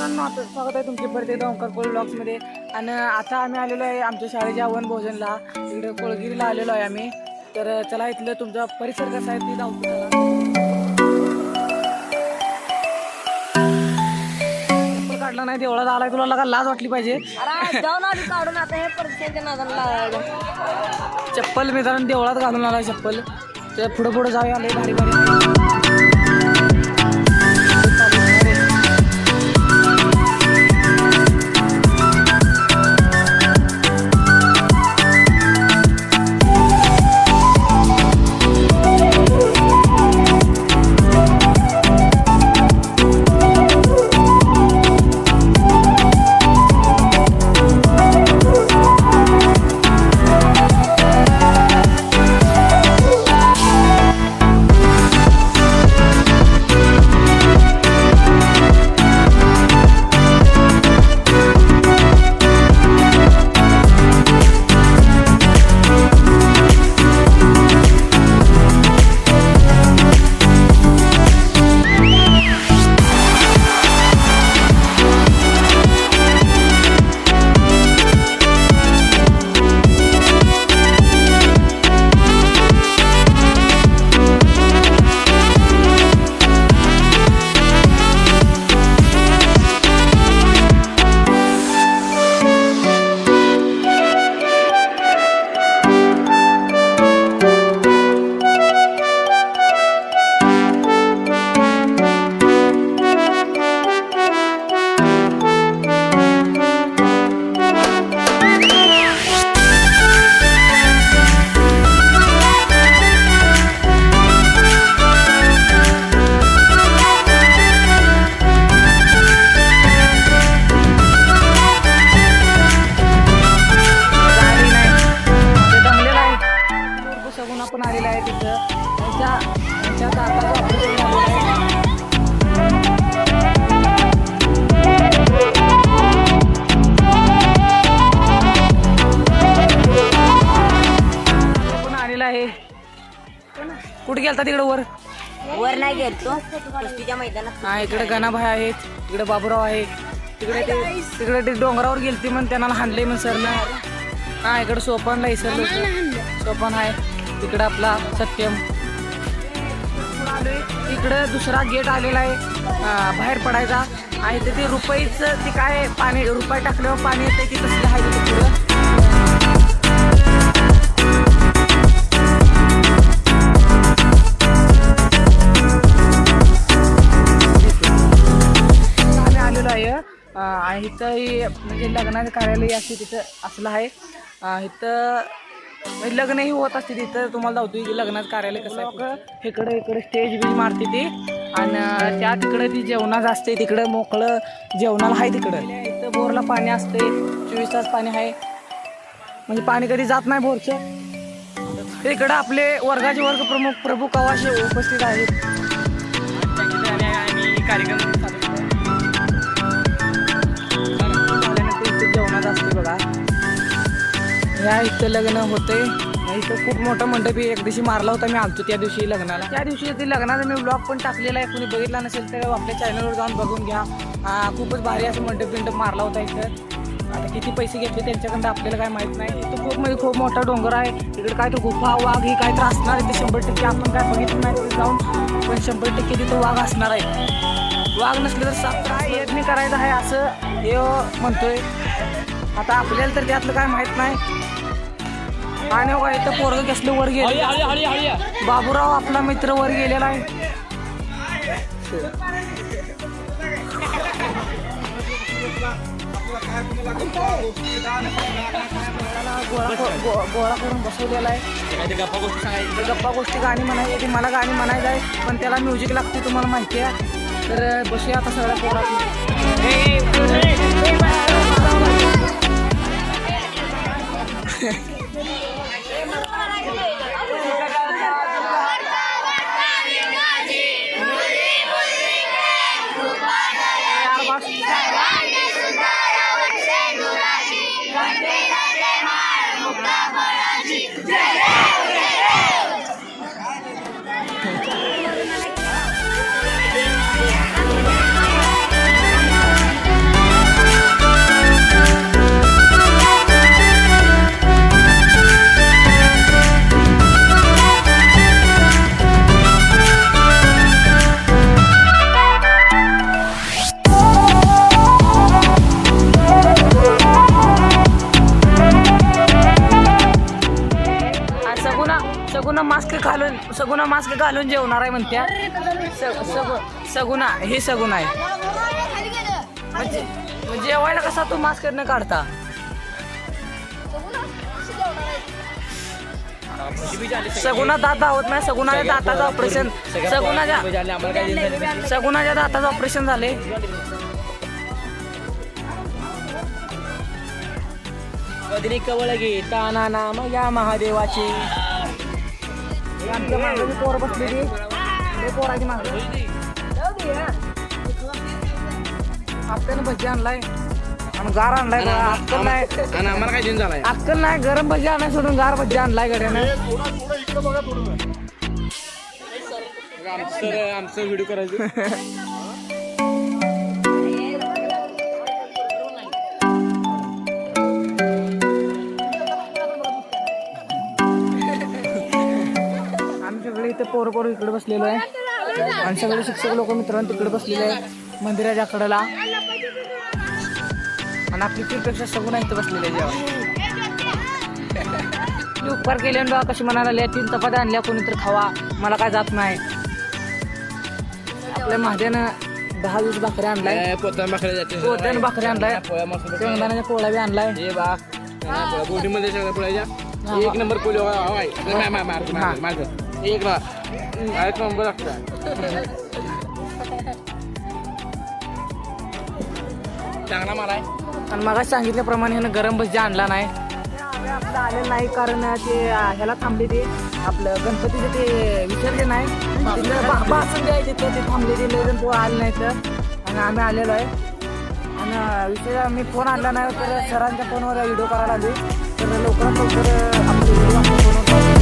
मित्रांनो आता स्वागत आहे तुमचे परत एकदा ओंकार कोल ब्लॉग्समध्ये. आणि आता आम्ही आलेलो आहे आमच्या शाळेच्या वन भोजनला इकडे कोळगिरीला आलेलो आहे आम्ही. तर चला इथलं तुमचा परिसर कसा आहे ते जाऊ चला चप्पल काढला नाही देवळात आलाय तुला लगा लाज वाटली पाहिजे. काढून आता हे चप्पल मित्रांनो देवळात घालून आलाय चप्पल. ते पुढं पुढं जाऊया आले भारी भारी कुठे गेलता तिकडे वर? वर नाही गेलतो कुस्तीच्या मैदानात हा इकडे गणाभाई आहेत इकडे बाबूराव आहे. तिकडे ते तिकडे ते डोंगरावर गेलती म्हणून त्यांना हाणले म्हणून सरनं. हा इकडे सोपानला इसरलं होतं सोपान आहे. तिकडे आपला सत्यम. इकडे दुसरा गेट आलेला आहे. बाहेर पडायचा. आणि ते ते रुपईचं ते काय पाणी रुपये टाकल्यावर पाणी येते की तसलं आहे तिथे इथं ही म्हणजे लग्नाचं कार्यालय असते तिथं असलं आहे. इथं म्हणजे लग्नही होत असते तिथं. तुम्हाला दावतो की लग्नाचं कार्यालय कसं आहे इकडे इकडे स्टेज बीज मारते ती. आणि त्या तिकडे ती जेवणाचं असते. तिकडं मोकळं जेवणाला आहे तिकडं. इथं बोरला पाणी असते चोवीस तास पाणी आहे. म्हणजे पाणी कधी जात नाही बोरचं. इकडं आपले वर्गाचे वर्ग प्रमुख प्रभू कवाशे उपस्थित आहेत. आणि कार्यक्रम जेवणात ह्या या इथं लग्न होते इथं खूप मोठं मंडप एक दिवशी मारला होता मी आलतो त्या दिवशी लग्नाला. त्या दिवशी ते लग्नाचा मी ब्लॉग पण टाकलेला आहे. कोणी बघितला नसेल तर आपल्या चॅनलवर जाऊन बघून घ्या. खूपच भारी असं मंडप बिंडप मारला होता इथं. आता किती पैसे घेतले त्यांच्याकडनं आपल्याला काय माहीत नाही. इथं खूप म्हणजे खूप मोठा डोंगर आहे. तिकडे काय तो गुफा वाघ हे काय तर असणार आहे ते शंभर टक्के आपण काय बघितलं नाही तिथे जाऊन. पण शंभर टक्के तिथं वाघ असणार आहे. वाघ नसले तर साप काय यज्ञ करायचं आहे असं हे म्हणतोय. आता आपल्याला तर त्यातलं काय माहीत नाही आणि बघा इथं पोरग कसलं वर गेले बाबूराव आपला मित्र वर गेलेला आहे गोळा करून बसवलेला आहे गप्पा गोष्टी गाणी म्हणायची ती मला गाणी म्हणायचं आहे पण त्याला म्युझिक लागते तुम्हाला माहिती आहे तर बसूया आता सगळ्या पोरात work. मास्क घालून सगुना मास्क घालून जेवणार आहे म्हणत्या. स- सगु- सगुना हे सगुना आहे. म्हणजे म्हणजे जेवायला कसा तू मास्क न काढता? सगुना दात धावत नाही सगुनाच्या दाताचं ऑपरेशन सगुनाच्या सगुनाच्या दाताचं ऑपरेशन झाले. बदरी कवळ घे ताना नाम या महादेवाची. आमच्या मागं पोरं बसलेली. पोराची मागं. आपल्यानं भजी आणलाय. आणि गार आणलाय बघा. अक्कल नाही आणि आम्हाला काय देऊन झालाय? अक्कल नाही गरम भजी आणाय सोडून गार भजी आणलाय गड्यानं. आमचं आमचं व्हिडिओ करायचं. पोरं पोरं इकडे बसलेलो आहे. आणि सगळे शिक्षक लोक मित्रांनो तिकडे बसलेले आहे मंदिराच्या कडेला आणि आपली तीरपेक्षा सगळं इथं बसलेले आहे जेव्हा उपकार केले बा कशी लागल्या तीन चपात्या आणल्या कोणी तर खावा. मला काय जात नाही. आपल्या महादेवानं दहा वीस भाकऱ्या आणलाय. पोता माकडे जाते. पोत्यानं भाकऱ्या आणलाय. शेंगदाण्याच्या पोळ्या बी आणलाय. हे गोडीमध्ये पोळ्याच्या. एक नंबर पोळी. एक ना एक नंबर लागतं. चांगला माल आहे. आणि मग सांगितल्याप्रमाणे ह्यानं गरम भजी आणला नाही. आपलं आलेलं नाही कारण ते ह्याला थांबले ते. आपलं गणपतीचं ते बा- बासुंदी आहे तिथं ते थांबले ते लय जण पोरं आले नाही तर आणि आम्ही आलेलो आहे. आणि विषय मी फोन आणला नाही तर सरांच्या फोनवर व्हिडिओ करायला आली तर लवकरात लवकर आपले व्हिडिओ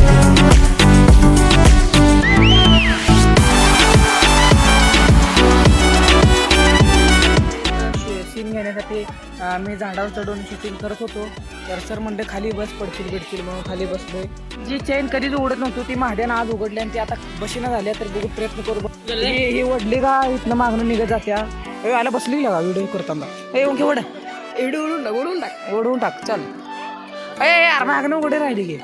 सीन घेण्यासाठी मी झाडावर चढून शूटिंग करत होतो. तर सर म्हणले खाली बस पडतील बिडतील म्हणून खाली बसलोय. जी चेन कधीच उघडत नव्हती ती महाद्यानं आज उघडली आणि ती आता बशीनं झाल्या तर बघू प्रयत्न करू. ही ही ओढली का इथनं मागणं निघत जात्या? ए, आला बसली का व्हिडिओ करताना? ए ओके व्हिडिओ उडून टाक उडून टाक. ओढवून टाक चल. ए यार मागणं उघडे राहिली की.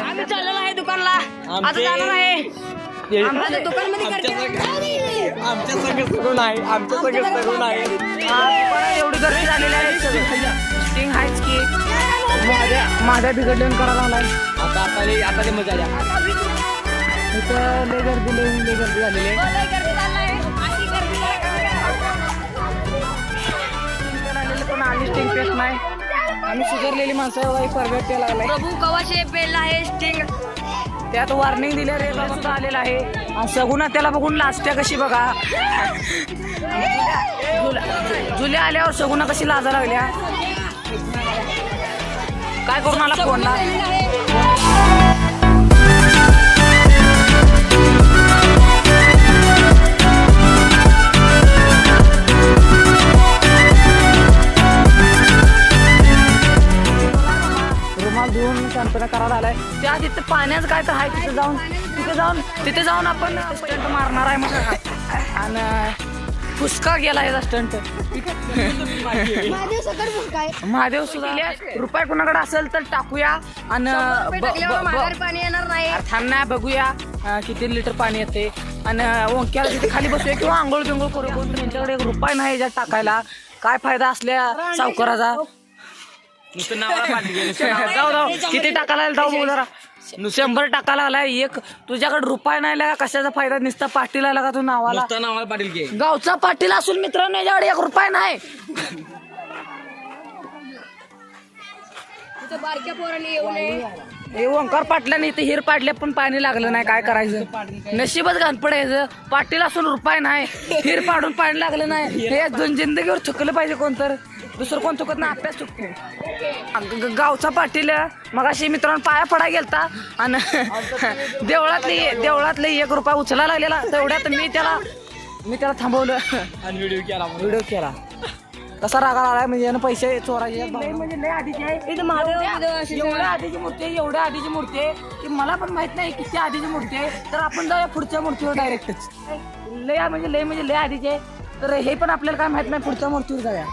आम्ही चाललेलो आहे दुकानला. आता जाणार आहे. आमच्या दुकानमध्ये आमच्या सगळं सगळं आहे आमच्या सगळं सगळं आहे. आज एवढी गर्दी झालेली आहे स्टिंग आहेच की. माझ्या माझ्या बिघडल्यानं करायला आलाय आता आता आता मजा आल्या इथं लय गर्दी लय लय गर्दी झालेली आहे. पण आम्ही स्टिंग नाही. आम्ही सुधारलेली माणसं प्यायला लागलाय. प्रभू कवाशे पेला आहे स्टिंग त्यात वॉर्निंग दिल्या रे बाबा सुद्धा आलेला आहे. आणि सगुना त्याला बघून लाजत्या कशी बघा. जुल्या जुल्या आल्यावर सगुना कशी लाजा लागल्या? काय करून आला फोनला? शांतना करायला आलाय. त्या तिथे पाण्याचं काय तर आहे तिथे जाऊन. तिथे जाऊन तिथे जाऊन आपण स्टंट मारणार आहे मग. आणि फुसका गेला याचा स्टंट महादेव सुद्धा रुपये कोणाकडे असेल तर टाकूया. आणि ब- ब- ब- पाणी येणार नाही. बघूया अं, किती लिटर पाणी येते आणि ओंक्याला तिथे खाली बसूया किंवा आंघोळ बिंघोळ करू त्यांच्याकडे एक रुपये नाही टाकायला. काय फायदा असल्या सावकाराचा? नुसतं नावाला. जाऊ जाऊ किती टाकायला जाऊ बघू जरा. शंभर टाकायला आलाय एक. तुझ्याकडे रुपये नाही लागा कशाचा फायदा? निसता पाटील आला का तू नावाला. नुसतं नावाला पाटील घे गावचा पाटील असून मित्रांनो याच्याकडे एक रुपये नाही. तिथं बारक्या पोरांनी येऊ नये. हे ओंकार पाटल्याने इथे हिर पाडल्या पण पाणी लागलं नाही. काय करायचं? नशीबच घाण पडायचं. पाटील असून रुपये नाही. हिर पाडून पाणी लागलं नाही. हे दोन जिंदगीवर चुकलं पाहिजे कोणतर. दुसरं कोण चुकत नाही आपल्याच चुकते ग- गावचा पाटील मग अशी मित्रांनो पाया पडा गेलता. आणि देवळातली देवळातले एक रुपया उचला लागलेला. तेवढ्यात मी त्याला मी त्याला थांबवलं. आणि व्हिडिओ केला व्हिडिओ केला. कसा रागा आलाय म्हणजे यानं पैसे चोरायचे म्हणजे एवढ्या आधीची मूर्ती आहे एवढ्या आधीची मूर्ती आहे की मला पण माहीत नाही किती आधीची मूर्ती आहे. तर आपण जाऊया पुढच्या मूर्तीवर डायरेक्टच लय म्हणजे लय म्हणजे लय आधीचे आहे. तर हे पण आपल्याला काय माहीत नाही पुढच्या मूर्तीवर जाऊया.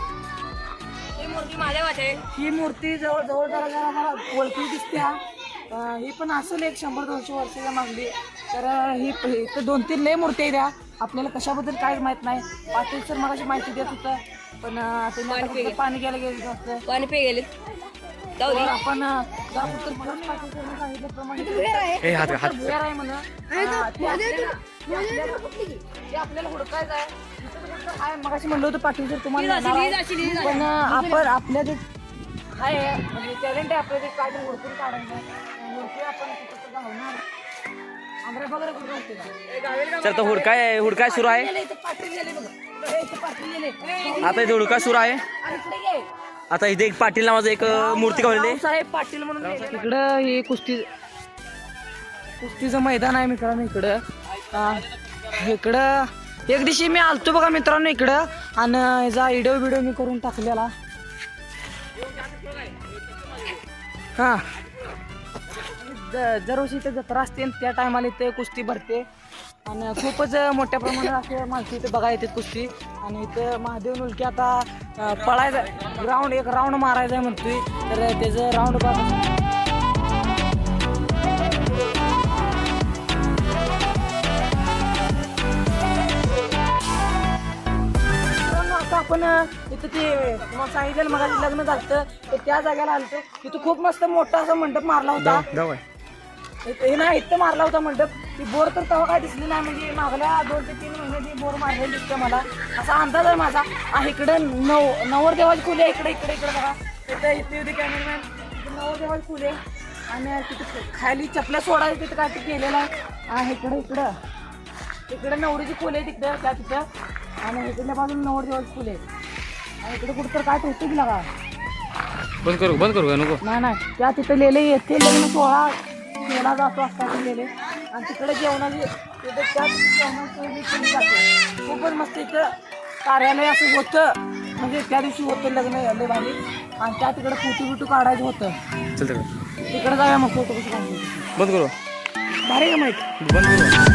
मूर्ती आहे ही मूर्ती जवळ जवळ जरा जरा मला ओळखी दिसते हा. ही पण असेल एक शंभर दोनशे वर्षाच्या मागली. तर ही इथं दोन तीन लय मूर्ती द्या आपल्याला कशाबद्दल काहीच माहीत नाही. पाटील सर मगाशी माहिती देत होतं पण पाणी घ्यायला गेलं होतं. पाणी पे गेले जाऊ तर आपण सांगितल्याप्रमाणे आहे. आपल्याला हुडकायचं आहे. म्हणलं होतं पाटील सर तुम्हाला. पण आपण आपल्या जे आहे म्हणजे टॅलेंट आहे आपलं ते काय तरी हुडकून काढायचं हुडकून आपण कुठं घालणार आंध्रा वगैरे कुठं असते का तर तो हुडकाय हुडकाय सुरू आहे. गेले, इथं पाटील गेले बघा. ए, इथं पाटील गेले. आता इथे हुडकाय सुरू आहे. आणि इकडे ये. आता इथे एक पाटील नावाचं एक अं, मूर्ती काढलेली आहे. साहेब पाटील म्हणून इकडं हे कुस्ती कुस्तीचं मैदान आहे मित्रांनो इकडं. आ, इकडं एक दिवशी मी आलतो बघा मित्रांनो इकडं. आणि ह्याचा व्हिडिओ बिडो मी करून टाकलेला. हा. दरवर्षी इथे जत्रा असते त्या टायमाला इथे कुस्ती भरते. आणि खूपच मोठ्या प्रमाणात असे माणसं इथे बघा येते कुस्ती. आणि इथं महादेव नुलके आता पळायचं. ग्राउंड एक राऊंड मारायचा आहे म्हणतोय. तर त्याचं राऊंड बघा. इथं ते मग सांगितलं मग लग्न झालं तर त्या जागेला आलतो. तिथं खूप मस्त मोठा असा मंडप मारला होता. हे ना इथं मारला होता मंडप. ती बोर तर तेव्हा काय दिसली नाही म्हणजे मागल्या दोन ते तीन महिने ती बोर मारलेली दिसते मला. असा अंदाज आहे माझा. इकडं नव नवरदेवाची खुले आहे इकडे इकडे इकडे बघा. इथं इथे होते कॅमेरामॅन नवरदेवाची खुले आणि तिथं खाली चपल्या सोडायला तिथं काय ते केलेलं आहे. इकडं इकडं. इकडे नवरीची फुले आहे तिकडं त्या तिथं. आणि इकडल्या बाजूला नवरदेवाची फुले. आहे आणि इकडे कुठं तर काय ठेवतो की लागा? बंद करू बंद करू नको? नाही नाही. त्या तिथं लिहिले येते लग्न सोहळा केला जातो असतात लिहिले. आणि तिकडे जेवणाची तिथं त्या जेवणाची केली जाते. खूपच मस्त इथं कार्यालय असं होतं. म्हणजे त्या दिवशी होतं लग्न लय भारी. आणि त्या तिकडे फोटो बिटू काढायचं होतं. चल तिकडे. तिकडे जाऊया मग फोटो काढायचं. बंद करू. भारी का माहिती बंद करू.